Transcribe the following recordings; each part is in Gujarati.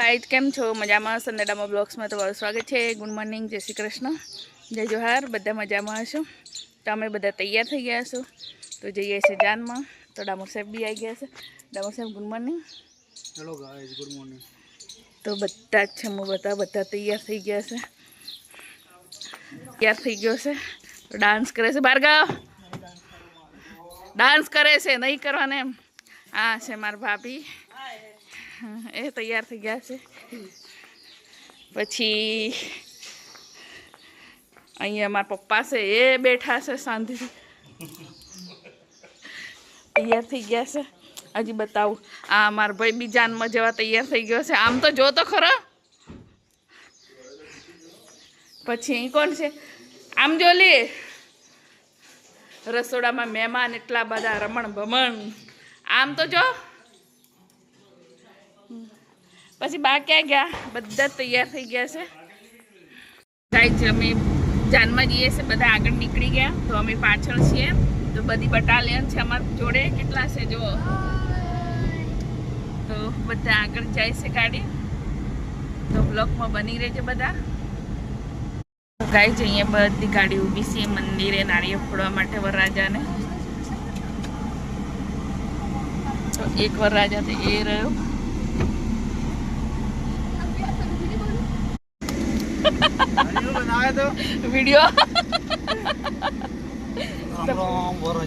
હાઈ કેમ છો? મજામાં? સંદેડામાં બ્લોગ્સમાં તમારું સ્વાગત છે. ગુડ મોર્નિંગ જય શ્રી કૃષ્ણ. જય જોહાર બધા મજામાં હશો? તો અમે બધા તૈયાર થઈ ગયા છો તો જઈએ છીએ જાનમાં. તો ડામોર સાહેબ બી આવી ગયા છે. ડામોર સાહેબ good morning. Guys good morning તો બધા જ છે હું બધા બધા તૈયાર થઈ ગયા છે. તૈયાર થઈ ગયો છે. ડાન્સ કરે છે ભાર્ગવ. ડાન્સ કરે છે નહીં કરવાને એમ. હા છે મારા ભાભી. એ તૈયાર થઈ ગયા છે પછી અહીંયા મારા પપ્પા છે એ બેઠા છે શાંતિથી તૈયાર થઈ ગયા છે હજી બતાવું આ મારા ભાઈ બી જાનમાં તૈયાર થઈ ગયો છે આમ તો જો તો ખરો પછી અહીં કોણ છે આમ જો લે રસોડામાં મહેમાન એટલા બધા રમણ ભમણ આમ તો જો પછી બા ક્યાં ગયા? બધા તૈયાર થઈ ગયા છે. અમે જાનમાં જઈએ છે, બધા આગળ નીકળી ગયા. તો અમે પાછળ છીએ. તો બધી બટાલિયન છે અમારા જોડે. કેટલા છે જો તો બધા આગળ જાય છે ગાડી. તો બ્લોકમાં બની રહેજે બધા. ગાય છે અહીંયા બધી ગાડી ઊભી છે, મંદિરે નાળીઓ ફોડવા માટે વરરાજાને. તો એક વરરાજા તો એ રહ્યો બનાવે તો વીડિયો.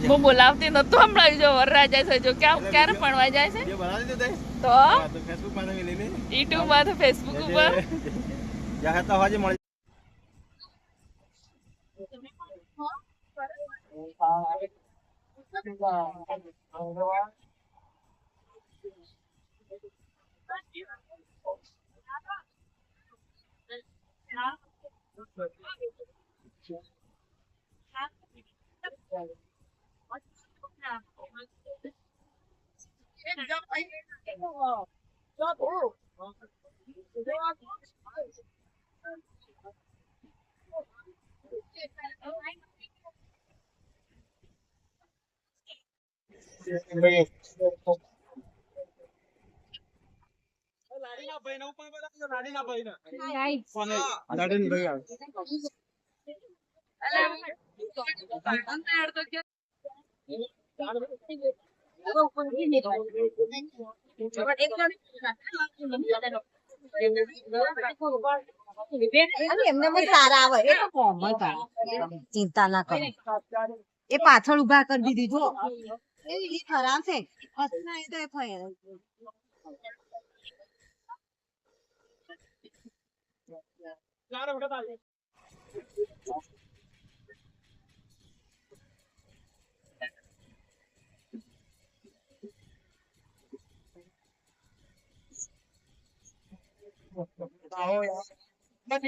હું બોલાવતી નતો હમણાં. જો વરરાજા છે જો ક્યાં ક્યારે ભણવા જાય છે? તે. યુટ્યુબમાં તો ફેસબુક ઉપર. મળી Yeah. ચિંતા ના કરો. એ પાછળ ઊભા કરી દીધી જો. એ ખરાબ છે. ഞാനവിടെ ഇവിടെ തള്ളി Ahora, Thank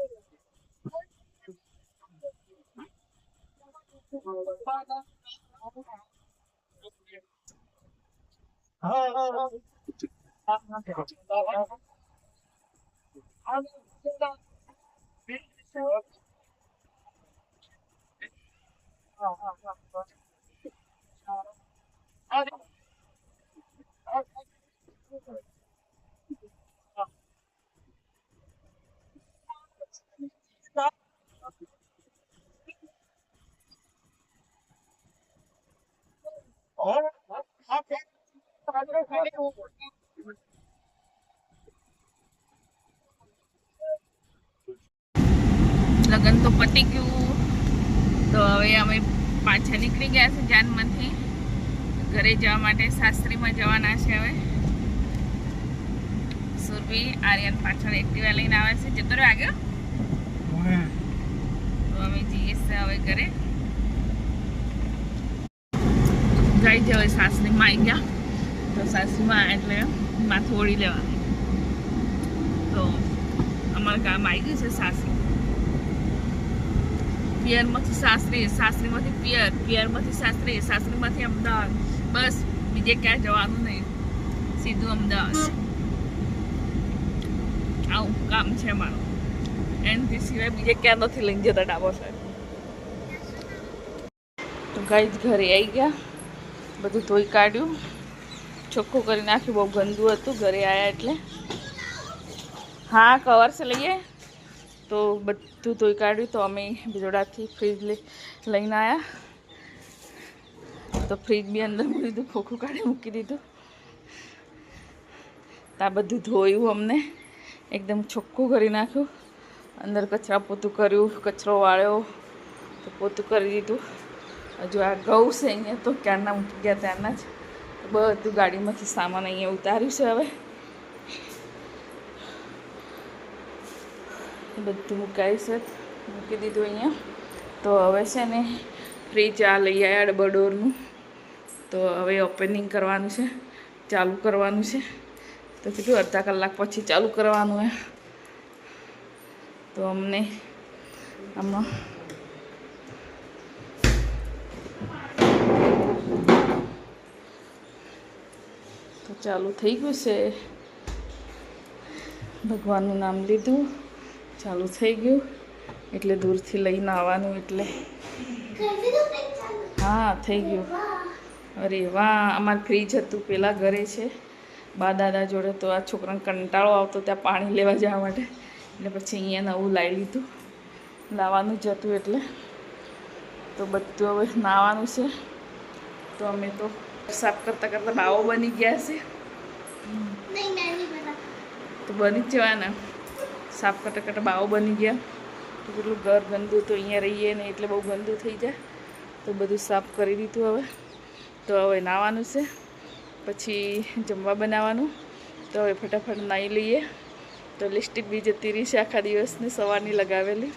you. હસના એ તો એ ફરે. લગ્ન તો પતી ગયું. તો હવે અમે પાછા નીકળી ગયા છે જાનમાંથી. ઘરે જવા માટે શાસ્ત્રીમાં જવાના છે હવે. સુરભી આર્યન પાછળ એક્ટિવા લઈને આવે છે. જતો રહ્યો આગળ? તો અમે જઈએ છીએ હવે ઘરે. જઈ જવે સાસરીમાં આવી ગયા. તો સાસરીમાં એટલે માથું ઓળી લેવાનું તો અમારું કામ આવી ગયું છે સાસરી પિયરમાંથી સાસરી, સાસરીમાંથી પિયર, પિયરમાંથી સાસરી, સાસરીમાંથી અમદાવાદ. બસ, બીજે ક્યાં જવાનું નહીં. સીધું અમદાવાદ. આવું કામ છે મારું એનાથી સિવાય બીજે ક્યાં નથી લઈને જતા ડાબો સાહેબ તો ગાઈ ઘરે આવી ગયા. બધું ધોઈ કાઢ્યું. ચોખ્ખું કરી નાખ્યું. બહુ ગંદુ હતું. ઘરે આવ્યા એટલે. હા કવર છે લઈએ. તો બધું ધોઈ કાઢ્યું તો અમે બિજોડાથી ફ્રીજ લઈ લઈને આવ્યા તો ફ્રીજ બી અંદર મૂકી દીધું, ખોખું કાઢી મૂકી દીધું. તો આ બધું ધોયું અમને. એકદમ ચોખ્ખું કરી નાખ્યું. અંદર કચરા પોતું કર્યું, કચરો વાળ્યો, તો પોતું કરી દીધું. હજુ આ ઘઉં છે અહીંયા તો ક્યારના મૂકી ગયા ત્યારના જ. બધું ગાડીમાંથી સામાન અહીંયા ઉતાર્યું છે હવે. બધું મુકાયું છે. મૂકી દીધું અહીંયા. તો હવે છે ને ફ્રીજ આ લઈ આવ્યા ડબલ તો હવે ઓપનિંગ કરવાનું છે. ચાલુ કરવાનું છે. તો કીધું અડધા કલાક પછી ચાલુ કરવાનું હે. તો અમને આમાં તો ચાલુ થઈ ગયું છે. ભગવાનનું નામ લીધું. ચાલુ થઈ ગયું. એટલે દૂરથી લઈને આવવાનું એટલે. હા થઈ ગયું. અરે વાહ અમારે ફ્રીજ હતું પહેલાં ઘરે છે. બા દાદા જોડે તો આ છોકરાને કંટાળો આવતો ત્યાં પાણી લેવા જવા માટે. એટલે પછી અહીંયા નવું લાવી લીધું. લાવવાનું જ હતું એટલે. તો બધું હવે નાવાનું છે. તો અમે તો સાફ કરતાં કરતાં બાવો બની ગયા છે. તો બની જ જવાના. સાફ કરતાં કરતાં બાવો બની ગયા. તો કેટલું ઘર ગંદુ તો અહીંયા રહીએ ને એટલે બહુ ગંદુ થઈ જાય. તો બધું સાફ કરી દીધું હવે. તો હવે નાવાનું છે. પછી જમવા બનાવવાનું. તો હવે ફટાફટ નાહી લઈએ. તો લિપસ્ટિક બી જતી રહી છે, આખા દિવસની સવારની લગાવેલી.